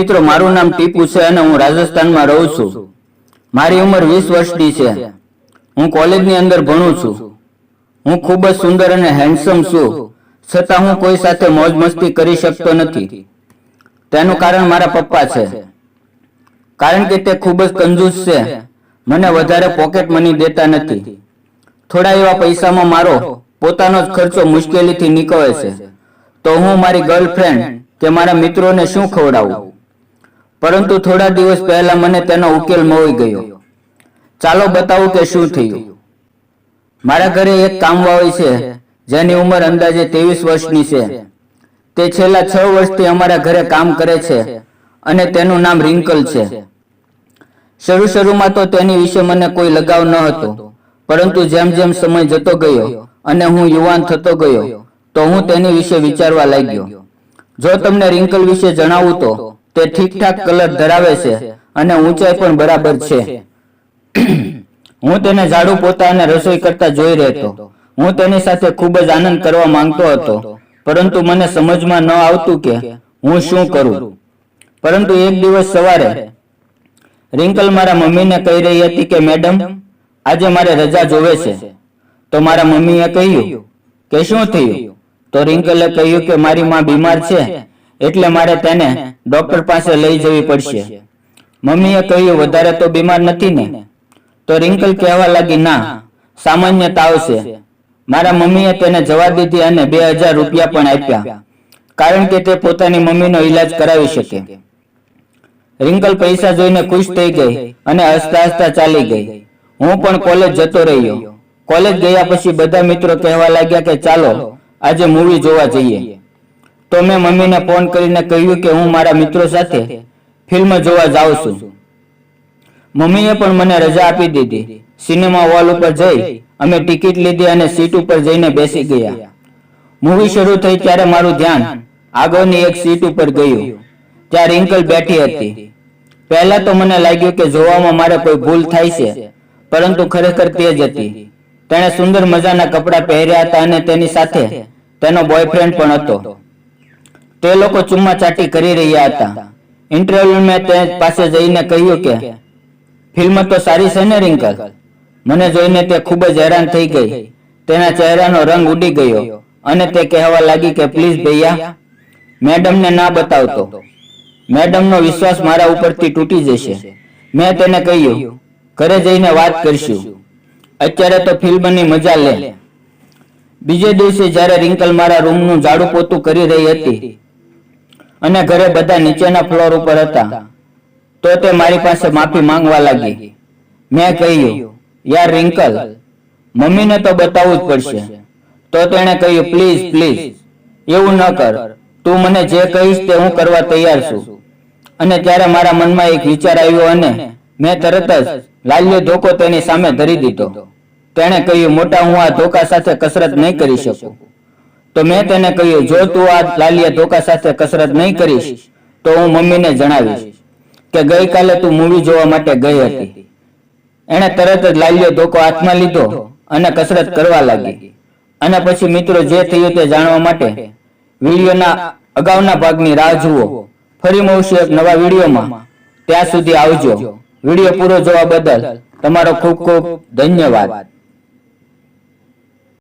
મિત્રો, મારું નામ ટીપુ છે અને હું રાજસ્થાનમાં રહું છું. મારી ઉંમર વીસ વર્ષની છે. હું કોલેજની અંદર ભણું છું. હું ખૂબ જ સુંદર અને હેન્ડસમ છું. છતાં હું કોઈ સાથે મોજ મસ્તી કરી શકતો નથી. તેનું કારણ મારા પપ્પા છે. કારણ કે તે ખૂબ જ કંજૂસ છે. મને વધારે પોકેટ મની દેતા નથી. થોડા એવા પૈસામાં મારો પોતાનો જ ખર્ચો મુશ્કેલીથી નીકળે છે. તો હું મારી ગર્લફ્રેન્ડ કે મારા મિત્રોને શું ખવડાવું? પરંતુ થોડા દિવસ પહેલા મને તેનો ઉકેલ મળી ગયો. ચાલો બતાવું કે શું થયું. મારા ઘરે એક કામવાળી છે, જેની ઉંમર અંદાજે ત્રેવીસ વર્ષની છે. તે છેલ્લા છ વર્ષથી અમારા ઘરે કામ કરે છે અને તેનું નામ રિંકલ છે. શરૂ શરૂમાં તો તેની વિશે મને કોઈ લગાવ ન હતો, પરંતુ જેમ જેમ સમય જતો ગયો અને હું યુવાન થતો ગયો, તો હું તેની વિશે વિચારવા લાગ્યો. જો તમને રિંકલ વિશે જણાવું તો તે ઠીકઠાક કલર ધરાવે છે અને ઊંચાઈ પણ બરાબર છે. હું તેને ઝાડુ પોતા અને રસોઈ કરતા જોઈ રહેતો. હું તેની સાથે ખૂબ જ આનંદ કરવા માંગતો હતો. પરંતુ મને સમજમાં ન આવતું કે હું શું કરું. પરંતુ એક દિવસ સવારે રિંકલ મારા મમ્મીને કહી રહી હતી કે, મેડમ, આજે મારે રજા જોવે છે. તો મારા મમ્મીએ કહ્યું કે, શું થયું? તો રિંકલે કહ્યું કે, મારી માં બીમાર છે. એટલે મારે તેને ડોક્ટર પાસે લઈ જવી પડશે. મમ્મીએ કહ્યું, વધારે તો બીમાર નથી ને. તો રિંકલ કહેવા લાગી, ના, સામાન્ય તાવ છે મારા મમ્મીએ તેને જવા દીધી અને બે હજાર રૂપિયા પણ આપ્યા, કારણ કે તે પોતાની મમ્મીનો ઈલાજ કરાવી શકે. રિંકલ પૈસા જોઈને ખુશ થઈ ગઈ અને હસતા હસતા ચાલી ગઈ. હું પણ કોલેજ જતો રહ્યો. કોલેજ ગયા પછી બધા મિત્રો કહેવા લાગ્યા કે, ચાલો, આજે મૂવી જોવા જઈએ. તો મેં મમ્મીને ફોન કરીને કહ્યું કે હું મારા મિત્રો સાથે ફિલ્મ જોવા જાઉં છું. મમ્મીએ પણ મને રજા આપી દીધી. સિનેમા હોલ ઉપર જઈ અમે ટિકિટ લીધી અને સીટ ઉપર જઈને બેસી ગયા. મૂવી શરૂ થઈ ત્યારે મારું ધ્યાન આગળની એક સીટ ઉપર ગયું ત્યાં રિંકલ બેઠી હતી. પહેલા તો મને લાગ્યું કે જોવામાં મારે કોઈ ભૂલ થાય છે, પરંતુ ખરેખર તે જ હતી. તેણે સુંદર મજાના કપડાં પહેર્યા હતા અને તેની સાથે તેનો બોયફ્રેન્ડ પણ હતો. તે લોકો ચુમ્મા ચાટી કરી રહ્યા હતા. ઇન્ટરવ્યુ મેં તે પાસે જઈને કહ્યું કે, ફિલ્મ તો સારી છે ને રિંકલ મને જોઈને તે ખૂબ જ હેરાન થઈ ગઈ. તેના ચહેરાનો રંગ ઉડી ગયો અને તે કહેવા લાગી કે, પ્લીઝ ભૈયા, મેડમને ના બતાવતો. મેડમનો વિશ્વાસ મારા ઉપરથી તૂટી જશે. મેં તેને કહ્યું, ઘરે જઈને વાત કરશું. અત્યારે તો ફિલ્મની મજા લે. બીજે દિવસે જ્યારે રિંકલ મારા રૂમનું ઝાડુ પોતું કરી રહી હતી અને ઘરે બધા નીચેના ફ્લોર ઉપર હતા. તો તે મારી પાસે માફી માંગવા લાગી. મેં કહ્યું યાર રિંકલ મમ્મીને તો બતાવવું જ પડશે. તો તેણે કહ્યું પ્લીઝ પ્લીઝ એવું ન કર. તું મને જે કહીશ તે હું કરવા તૈયાર છું. અને ત્યારે મારા મનમાં એક વિચાર આવ્યો અને મેં તરત જ લાલ્યો ધોકો તેની સામે ધરી દીધો. તેણે કહ્યું મોટા હું આ ધોકા સાથે કસરત નહીં કરી શકું. તો મેં તેને કહ્યું, જો તું આ લાલિયા ધોકા સાથે કસરત નહીં કરીશ, તો હું મમ્મીને જણાવીશ કે ગઈકાલે તું મૂવી જોવા માટે ગઈ હતી. એણે તરત જ લાલિયો ધોકો હાથમાં લીધો અને કસરત કરવા લાગી. અને પછી મિત્રો જે થયું તે જાણવા માટે વિડીયોના અગાઉના ભાગની રાહ જુઓ. ફરી મળશું એક નવા વિડીયોમાં. ત્યાં સુધી આવજો. વીડિયો પૂરો જોવા બદલ તમારો ખૂબ ખૂબ ધન્યવાદ.